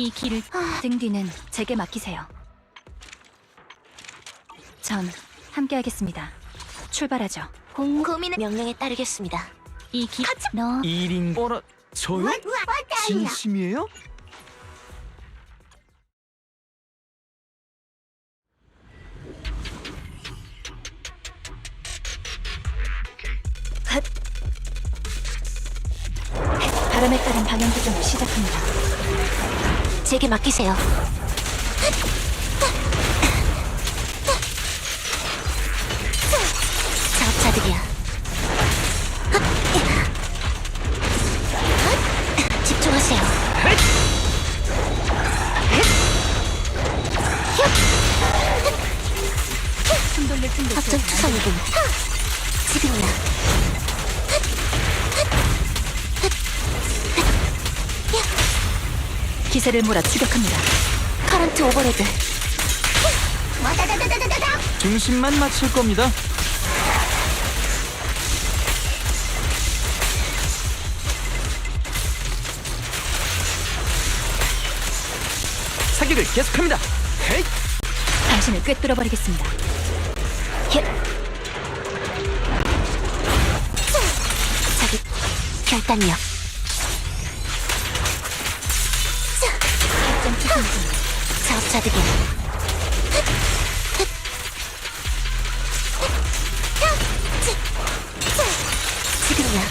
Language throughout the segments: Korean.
이 길을 등 뒤는 제게 맡기세요. 전 함께하겠습니다. 출발하죠. 공 고민의 명령에 따르겠습니다. 이 길, 너 1인 어라 저요? 진심이에요? 바람에 따른 방향 조정을 시작합니다. 제게 맡기세요. 자업자들이야. 집중하세요. 주어서 투성이군. 지금이야. 기세를 몰아 추격합니다. 커런트 오버레드. 중심만 맞출 겁니다. 사격을 계속합니다. 헤이! 당신을 꿰뚫어 버리겠습니다. 자기 결단력. 자업자들이야. 지금이야.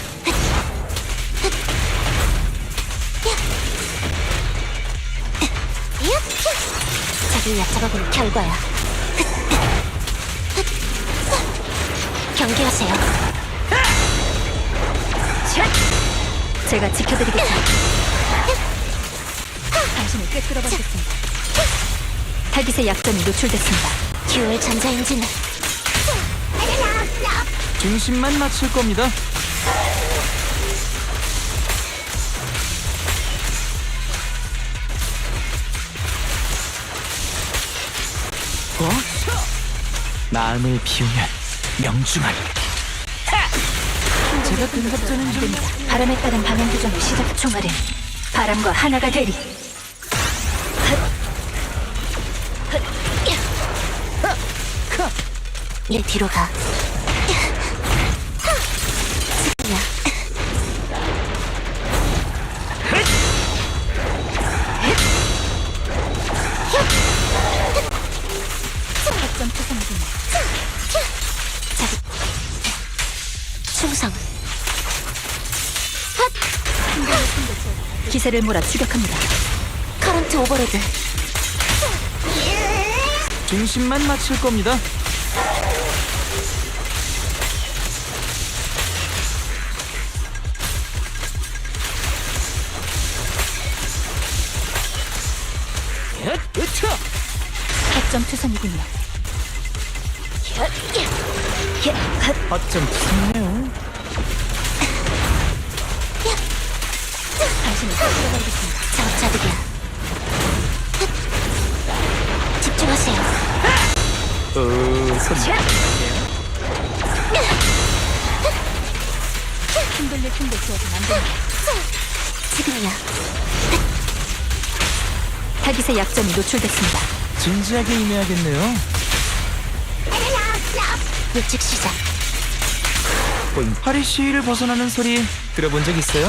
자기를 얕잡아본 결과야. 경계하세요. 제가 지켜드리겠습니다. 당신을 꿰뚫어 버리겠습니다. 타깃의 약점이 노출됐습니다. 듀얼 전자엔진. 중심만 맞출 겁니다. 어? 마음을 비우면 명중하리. 제가 근접전은 좀 바람에 따른 방향 조정을 시작. 총알은 바람과 하나가 되리. 얘 뒤로 가. 지금이야. 확정 투성 중. 충성. 기세를 몰아 추격합니다. 커런트 오버레드. 중심만 맞출 겁니다. 얏, 으차! 확정 투성이군요. 어쩜 좋네요. 당신을 꿰뚫어 버리겠습니다. 자업자들이야. 집중하세요. 어, 손. 흔들릴 틈도 주어서는 안 됩니다. 지금이야. 타깃의 약점이 노출됐습니다. 진지하게 임해야겠네요. 일찍 시작. 파리 시위를 벗어나는 소리 들어본 적 있어요?